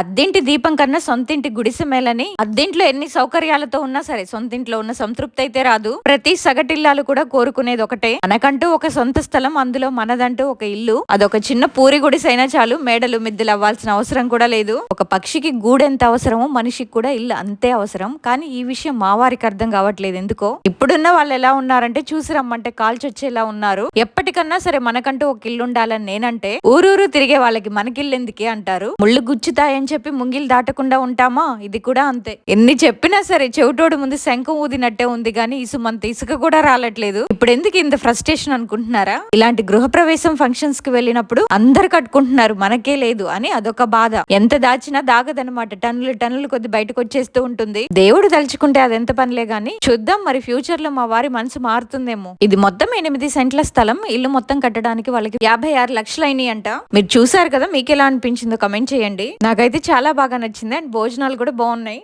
అద్దెంటి దీపం కన్నా సొంతింటి గుడిసె మేలని అద్దెంట్లో ఎన్ని సౌకర్యాలతో ఉన్నా సరే సొంతింట్లో ఉన్న సంతృప్తి అయితే రాదు. ప్రతి సగటిల్లాలు కూడా కోరుకునేది ఒకటే. మనకంటూ ఒక సొంత స్థలం అందులో మనదంటూ ఒక ఇల్లు అదొక చిన్న పూరి గుడిసైనా చాలు. మేడలు మిద్దెలు అవ్వాల్సిన అవసరం కూడా లేదు. ఒక పక్షికి గూడెంత అవసరమో మనిషికి కూడా ఇల్లు అంతే అవసరం. కానీ ఈ విషయం మా వారికి అర్థం కావట్లేదు. ఎందుకో? ఇప్పుడున్న వాళ్ళు ఎలా ఉన్నారంటే చూసి రమ్మంటే కాల్చొచ్చేలా ఉన్నారు. ఎప్పటికన్నా సరే మనకంటూ ఒక ఇల్లు ఉండాలని నేనంటే ఊరూరు తిరిగే వాళ్ళకి మనకిల్లు ఎందుకే అంటారు? ముళ్ళు గుచ్చుతాయని చెప్పి ముంగిలు దాటకుండా ఉంటామా? ఇది కూడా అంతే. ఎన్ని చెప్పినా సరే చెవిటోడు ముందు శంఖం ఊదినట్టే ఉంది కానీ ఇసుమంత ఇసుక కూడా రాలట్లేదు. ఇప్పుడు ఎందుకు ఇంత ఫ్రస్ట్రేషన్ అనుకుంటున్నారా? ఇలాంటి గృహప్రవేశం ఫంక్షన్స్కి వెళ్ళినప్పుడు అందరు కట్టుకుంటున్నారు. మనకే లేదు అని అదొక బాధ. ఎంత దాచినా దాగదనమాట టన్నులు టన్నులు కొద్ది బయటకు వచ్చేస్తూ ఉంటుంది. దేవుడు తలుచుకుంటే అదెంత పనిలే గాని చూద్దాం మరి ఫ్యూచర్లో మా వారి మనసు మారుతుందేమో. ఇది మొత్తం ఎనిమిది సెంట్ల స్థలం. ఇల్లు మొత్తం కట్టడానికి వాళ్ళకి యాభై ఆరు లక్షలు అయినాయి అంట మీరు చూసారు కదా మీకు ఎలా అనిపించిందో కమెంట్ చేయండి. నాకైతే నాకైతే చాలా బాగా నచ్చింది అండ్ భోజనాలు కూడా బాగున్నాయి.